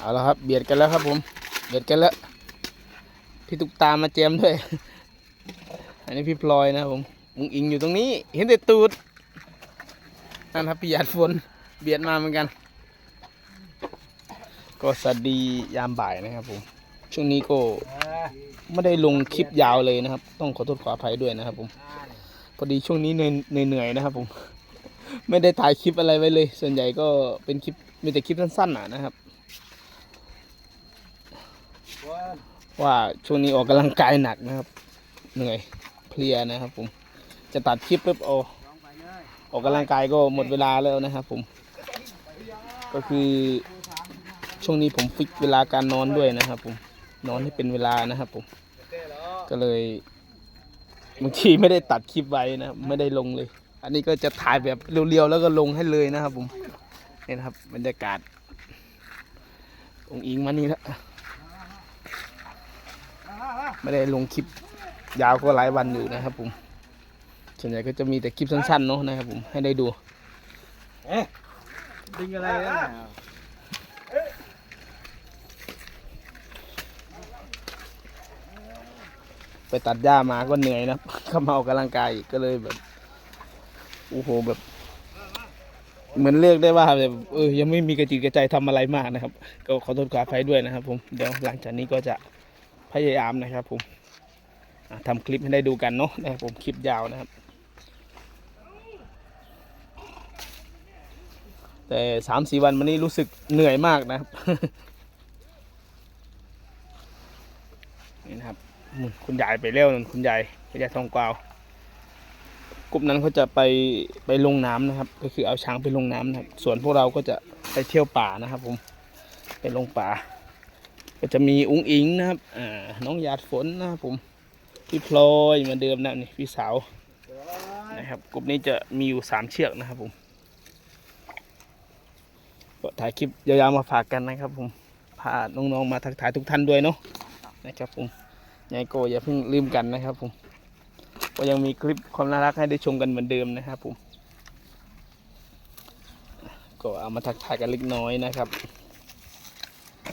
เอาละครับ เบียดกันแล้วครับผม เบียดกันแล้ว พี่ตุกตามาเจมด้วย อันนี้พี่พลอยนะผมมุงอิงอยู่ตรงนี้ เห็นแต่ตูด นั่นครับพี่หยาดฝน เบียดมาเหมือนกัน ก็สวัสดียามบ่ายนะครับผม ช่วงนี้ก็ไม่ได้ลงคลิปยาวเลยนะครับ ต้องขอโทษขออภัยด้วยนะครับผม พอดีช่วงนี้เหนื่อยเหนื่อยๆนะครับผม ไม่ได้ถ่ายคลิปอะไรไว้เลย ส่วนใหญ่ก็เป็นคลิปมีแต่คลิปสั้นๆนะครับ ว่าช่วงนี้ออกกำลังกายหนักนะครับ เหนื่อยเพลียนะครับผมจะตัดคลิปปุ๊บโอออกกำลังกายก็หมดเวลาแล้วนะครับผม ก็คือช่วงนี้ผมฟิกเวลาการนอนด้วยนะครับผมนอนให้เป็นเวลานะครับผม ก็เลยบางทีไม่ได้ตัดคลิปไว้นะไม่ได้ลงเลย อันนี้ก็จะถ่ายแบบเรียวๆแล้วก็ลงให้เลยนะครับผมนี่นะครับบรรยากาศองค์อิงมานี่แล้ว ไม่ได้ลงคลิปยาวก็หลายวันอยู่นะครับผม ส่วนใหญ่ก็จะมีแต่คลิปสั้นๆเนาะนะครับผม ให้ได้ดูดึงอะไรนะไปตัดหญ้ามาก็เหนื่อยนะครับเข้ามาออกกำลังกายอีกก็เลยแบบโอ้โหแบบ เหมือนเรียกได้ว่าแบบเออยังไม่มีกระจิตกระใจทำอะไรมากนะครับ ก็ขอโทษขออภัยด้วยนะครับ ผมเดี๋ยวหลังจากนี้ก็จะ พยายามนะครับผมอะทำคลิปให้ได้ดูกันเนาะนะครับผมคลิปยาวนะครับ แต่สามสี่วันมานี้รู้สึกเหนื่อยมากนะครับนี่นะครับคุณยายไปเร็วนั่นคุณยายคุณยายทองกวาวกลุ่มนั้นเขาจะไปไปลงน้ำนะครับ ก็คือเอาช้างไปลงน้ำนะครับ ส่วนพวกเราก็จะไปเที่ยวป่านะครับ ผมไปลงป่า ก็จะมีอุ้งอิงนะครับอ่าน้องหยาดฝนนะครับผมพี่พลอยเหมือนเดิมนะนี่พี่สาวนะครับกลุ่มนี้จะมีอยู่สามเชือกนะครับผมก็ถ่ายคลิปยาวๆมาฝากกันนะครับผมพาน้องๆมาทักทายทุกท่านด้วยเนาะนะครับผมยังไงก็อย่าเพิ่งลืมกันนะครับผมก็ยังมีคลิปความน่ารักให้ได้ชมกันเหมือนเดิมนะครับผมก็เอามาทักทายกันเล็กน้อยนะครับ